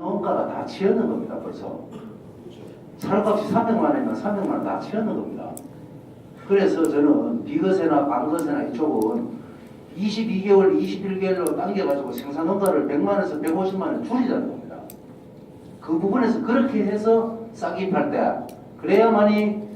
원가가 다 치였는 겁니다, 벌써. 차값이 300만 원이면 300만 원 다 치였는 겁니다. 그래서 저는 비거세나 반거세나 이쪽은 22개월, 21개월로 당겨가지고 생산 원가를 100만 원에서 150만 원 줄이자는 겁니다. 그 부분에서 그렇게 해서 싸게 팔 때 그래야만이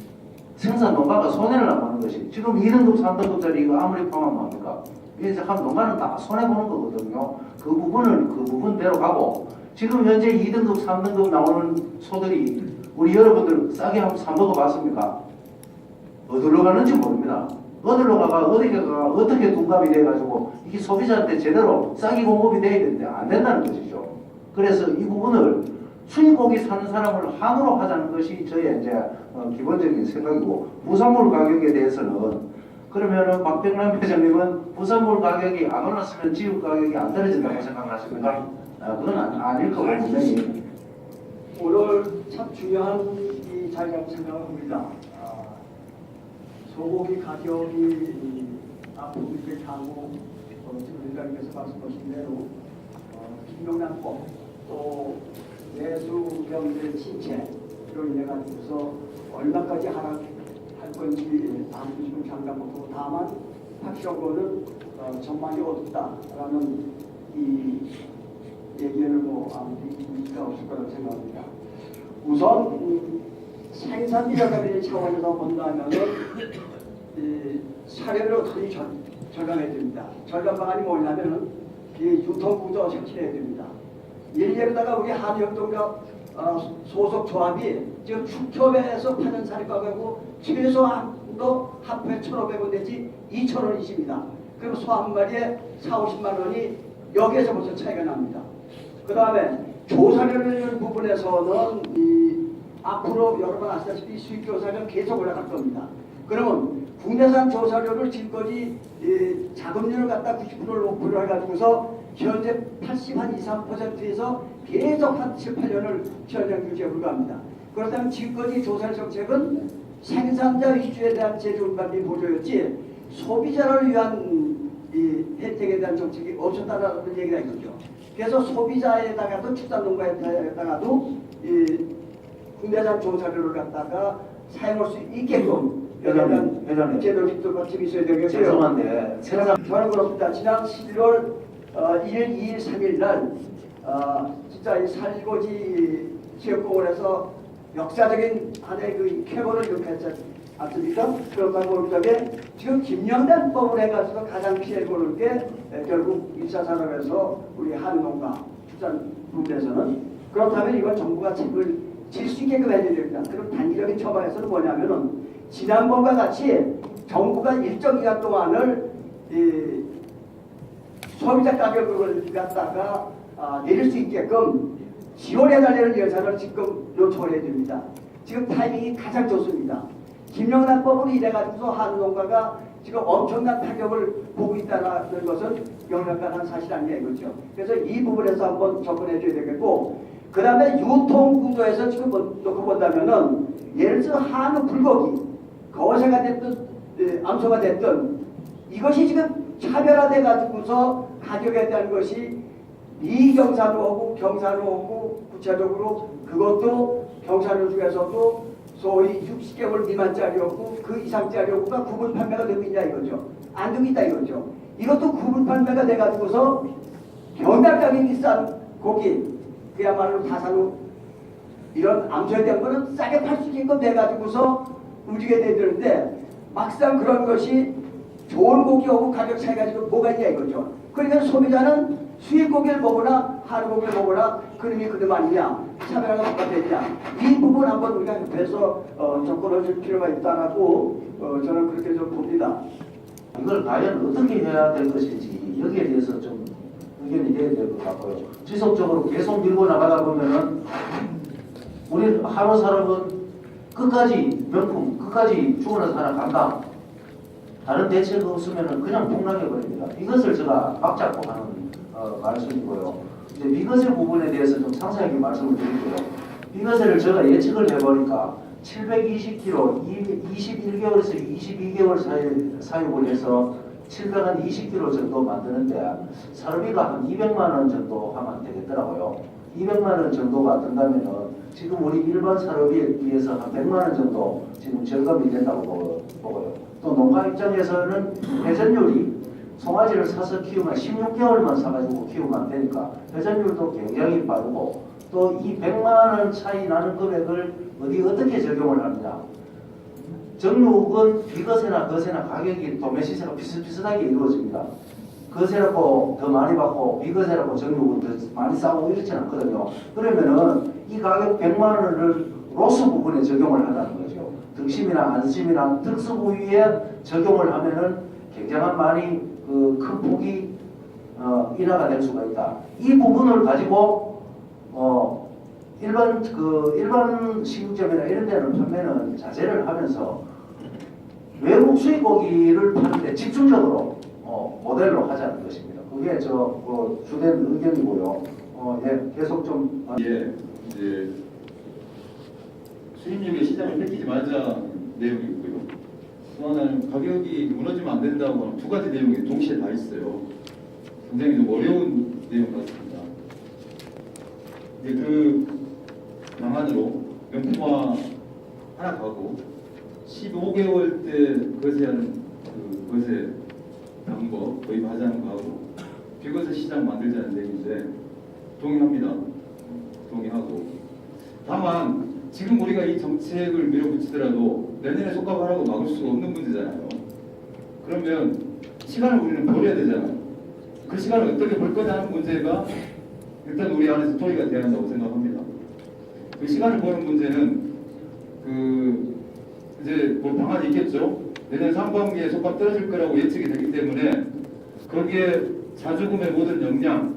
생산 농가가 손해를 안 보는 것이 지금 2등급, 3등급짜리 이거 아무리 포함하면 합니까? 이게 한 농가는 다 손해 보는 거거든요. 그 부분은 그 부분대로 가고 지금 현재 2등급, 3등급 나오는 소들이 우리 여러분들 싸게 한번 사 먹어봤습니까? 어디로 가는지 모릅니다. 어디로 가가 어디가 어떻게 둔갑이 돼가지고 이게 소비자한테 제대로 싸게 공급이 돼야 되는데 안 된다는 것이죠. 그래서 이 부분을 수입고기 사는 사람을 한으로 하자는 것이 저의 이제 어, 기본적인 생각이고 부산물 가격에 대해서는 그러면은 박병남 회장님은 부산물 가격이 안 올랐으면 지역 가격이 안 떨어진다고 생각하십니까? 아, 그건 아, 거고 분명히 오늘 참 중요한 이 자리라고 생각합니다. 아, 소고기 가격이 이, 앞으로 이렇게 가고 어, 지금 위원장님께서 말씀하신 대로 어, 김명란법 또 내수 경제 침체로 인해 가지고서 얼마까지 하락할 건지 아무도 지금 장담 못하고 다만 확실한 거는 어, 전망이 어둡다라는 이 얘기는 뭐 아무리 문제가 없을 거라고 생각합니다. 우선 음, 생산비 절감의 차원에서 본다면은 이 사례를 어떻게 절, 절감해야 됩니다. 절감 방안이 뭐냐면은 이 유통구조 혁신해야 됩니다. 예를 들다가 우리 한협동과 어, 소속 조합이 지금 축협에서 파는 사립가격하고 최소한도 합해 1,500원 내지 2,000원이십니다. 그럼 소 한 마리에 4, 50만 원이 여기에서부터 차이가 납니다. 그 다음에 조사료를 부분에서는 이 앞으로 여러분 아시다시피 수입 조사료는 계속 올라갈 겁니다. 그러면 국내산 조사료를 지금까지 이 자금률을 갖다 90%를 목표로 해가지고서 현재 80, 한 2, 3%에서 계속 한 7, 8년을 현장 유지에 불과합니다. 그렇다면 지금까지 조사 정책은 생산자 위주에 대한 제조관리 보조였지 소비자를 위한 이 혜택에 대한 정책이 없었다는 얘기가 있죠. 그래서 소비자에다가도 축산농가에다가도 이 국내산 조사료를 갖다가 사용할 수 있게끔 회장님, 회장님. 제도직도 같이 있어야 되겠고요. 죄송한데 생산 저는 그렇습니다. 지난 11월 어, 1일, 2일, 3일 날 어, 진짜 이 살고지 지역공원에서 역사적인 하나의 그 캐논을 이렇게 했지 그런 방법을 적에 지금 김영란법을 해가지고 가장 피해 보는 게 에, 결국 1차 산업에서 우리 한농가 축산 부분에서는 그렇다면 이건 정부가 책임을 질 수 있게끔 해야 됩니다. 그럼 단기적인 처방에서는 뭐냐면은 지난번과 같이 정부가 일정 기간 동안을 이 소비자 가격을 갖다가 아, 내릴 수 있게끔 지원해달라는 예산을 지금 요청을 해줍니다. 지금 타이밍이 가장 좋습니다. 김영란법으로 이래가지고 한농가가 지금 엄청난 타격을 보고 있다는 것은 명백한 사실 아니냐 이거죠. 그래서 이 부분에서 한번 접근해 줘야 되겠고 그 다음에 유통 구조에서 지금 뭐- 놓고 본다면은 예를 들어 한우 불고기 거세가 됐든 예, 암소가 됐든 이것이 지금 차별화돼 가지고서 가격에 대한 것이 미경사로 오고 경사로 오고 구체적으로 그것도 경사로 중에서도 소위 60개월 미만짜리였고 그 이상짜리였고가 구분 판매가 되고 있냐 이거죠. 안 되고 있다 이거죠. 이것도 구분 판매가 돼 가지고서 경락가격이 비싼 고기 그야말로 다산로 이런 암소에 대한 거는 싸게 팔 수 있게끔 돼가지고서 움직여야 되는데 막상 그런 것이 좋은 고기하고 가격 차이가 지금 뭐가 있냐 이거죠. 그러니까 소비자는 수입 고기를 먹으나 한우 고기를 먹으나 그림이 그름 아니냐 차별화가 되냐 이 부분 한번 우리가 옆에서 어, 접근을 줄 필요가 있다라고 어, 저는 그렇게 좀 봅니다. 이걸 과연 어떻게 해야 될 것인지 여기에 대해서 좀 의견이 내야 될 것 같고요. 지속적으로 계속 밀고 나가다 보면은 우리 한우 사람은 끝까지 명품 끝까지 죽어는 사람 간다. 다른 대책 없으면은 그냥 폭락해 버립니다. 이것을 제가 막 잡고 하는 어, 말씀이고요. 이제 미거세 부분에 대해서 좀 상세하게 말씀을 드리고요. 미거세를 제가 예측을 해보니까 720kg, 21개월에서 22개월 사이, 사육을 해서 720kg 정도 만드는데 사료비가 한 200만 원 정도 하면 되겠더라고요. 200만 원 정도가 든다면은 지금 우리 일반 산업에 비해서 한 100만 원 정도 지금 절감이 된다고 보고- 보고요. 또 농가 입장에서는 회전율이 송아지를 사서 키우면 16개월만 사가지고 키우면 안 되니까 회전율도 굉장히 빠르고 또 이 100만 원 차이 나는 금액을 어디 어떻게 적용을 하느냐 정육은 비거세나 거세나 가격이 도매시세가 비슷비슷하게 이루어집니다. 거세라고 더 많이 받고 비거세라고 정육은 더 많이 싸고 이렇지 않거든요. 그러면은 이 가격 100만 원을 로스 부분에 적용을 한다는 거죠. 등심이나 안심이나 특수 부위에 적용을 하면은 굉장한 많이 그 큰 폭이 어, 인하가 될 수가 있다. 이 부분을 가지고 어, 일반 그 일반 식육점이나 이런 데는 판매는 자제를 하면서 외국 수입 고기를 파는데 집중적으로 어, 모델로 하자는 것입니다. 그게 저그 주된 의견이고요. 어, 예, 계속 좀 어, 이게 이제 수입력의 시장을 뺏기지 말자는 내용이 있고요. 또 하나는 가격이 무너지면 안 된다고 하는 두 가지 내용이 동시에 다 있어요. 굉장히 좀 어려운 내용 같습니다. 이제 그 방안으로 명품화 하나 가고 15개월 때 거세하는 그 거세 방법 도입하자는 거하고 비거세 시장 만들자는 얘기인데 동의합니다. 동의하고 다만 지금 우리가 이 정책을 밀어붙이더라도 내년에 속값하라고 막을 수 없는 문제잖아요. 그러면 시간을 우리는 버려야 되잖아요. 그 시간을 어떻게 벌 거냐는 문제가 일단 우리 안에서 토의가 돼야 한다고 생각합니다. 그 시간을 버는 문제는 그 이제 뭐 방안이 있겠죠. 내년 상반기에 속값 떨어질 거라고 예측이 되기 때문에 거기에 자주금의 모든 역량,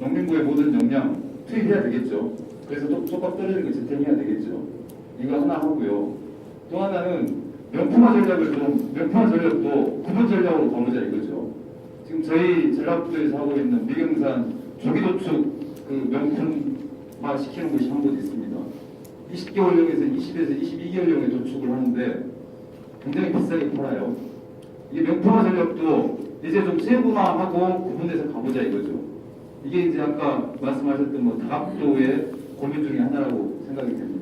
농민부의 모든 역량 투입해야 되겠죠. 그래서 또 속값 떨어지는 거 지탱해야 되겠죠. 이거 하나 하고요. 또 하나는 명품화 전략을 좀 명품화 전략도 구분 전략으로 가보자 이거죠. 지금 저희 전략부에서 하고 있는 미경산 조기도축 그 명품화 시키는 곳이 한 곳 있습니다. 20개월령에서 20에서 22개월령에 도축을 하는데 굉장히 비싸게 팔아요. 이게 명품화 전략도 이제 좀 세분화하고 구분해서 가보자 이거죠. 이게 이제 아까 말씀하셨던 뭐 다각도의 고민 중에 하나라고 생각이 됩니다.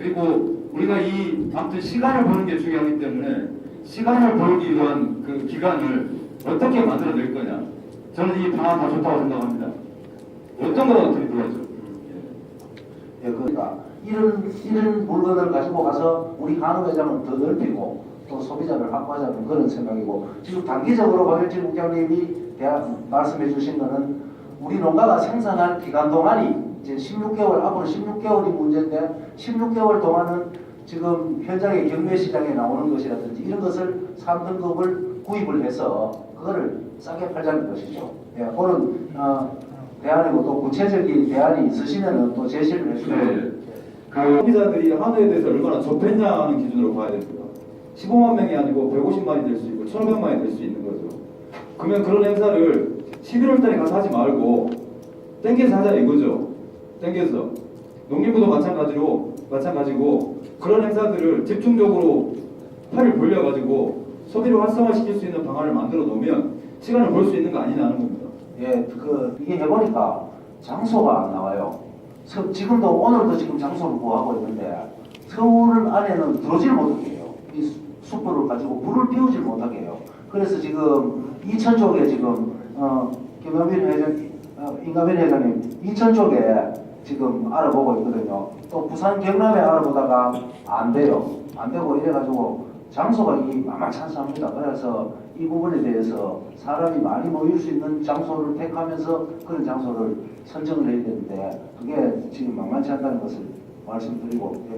그리고 우리가 이 아무튼 시간을 버는 게 중요하기 때문에 시간을 벌기 위한 그 기간을 어떻게 만들어낼 거냐. 저는 이 방안 다 좋다고 생각합니다. 어떤 거 어떻게 들어야죠? 예, 그러니까 이런 이런 물건을 가지고 가서 우리 한우 매장을 더 넓히고 또 소비자를 확보하자는 그런 생각이고 지금 단기적으로 박일진 국장님이 말씀해 주신 거는 우리 농가가 생산한 기간 동안이 이제 16개월 앞으로 16개월이 문제인데 16개월 동안은 지금 현장의 경매 시장에 나오는 것이라든지 이런 것을 3등급을 구입을 해서 그거를 싸게 팔자는 것이죠. 예, 그런 어, 대안이고 또 구체적인 대안이 있으시면 또 제시를 해주시면 네. 그 소비자들이 한우에 대해서 얼마나 접했냐는 기준으로 봐야 됩니다. 15만 명이 아니고 150만이 될 수 있고 1,500만이 될 수 있는 거죠. 그러면 그런 행사를 11월 달에 가서 하지 말고 땡겨서 하자 이거죠. 땡겨서 농림부도 마찬가지로 마찬가지고 그런 행사들을 집중적으로 팔을 벌려가지고 소비를 활성화시킬 수 있는 방안을 만들어 놓으면 시간을 벌 수 있는 거 아니냐는 겁니다. 예, 그 이게 해보니까 장소가 안 나와요. 서- 지금도 오늘도 지금 장소를 구하고 있는데 서울 안에는 들어오질 못하게 해요. 이 수- 숯불을 가지고 불을 피우지 못하게 해요. 그래서 지금 이천 쪽에 지금 어, 김영빈 회장, 어, 임가빈 회장님 이천 쪽에 지금 알아보고 있거든요. 또 부산 경남에 알아보다가 안 돼요. 안 되고 이래가지고 장소가 이 만만찮습니다. 그래서 이 부분에 대해서 사람이 많이 모일 수 있는 장소를 택하면서 그런 장소를 선정을 해야 되는데 그게 지금 만만치 않다는 것을 말씀드리고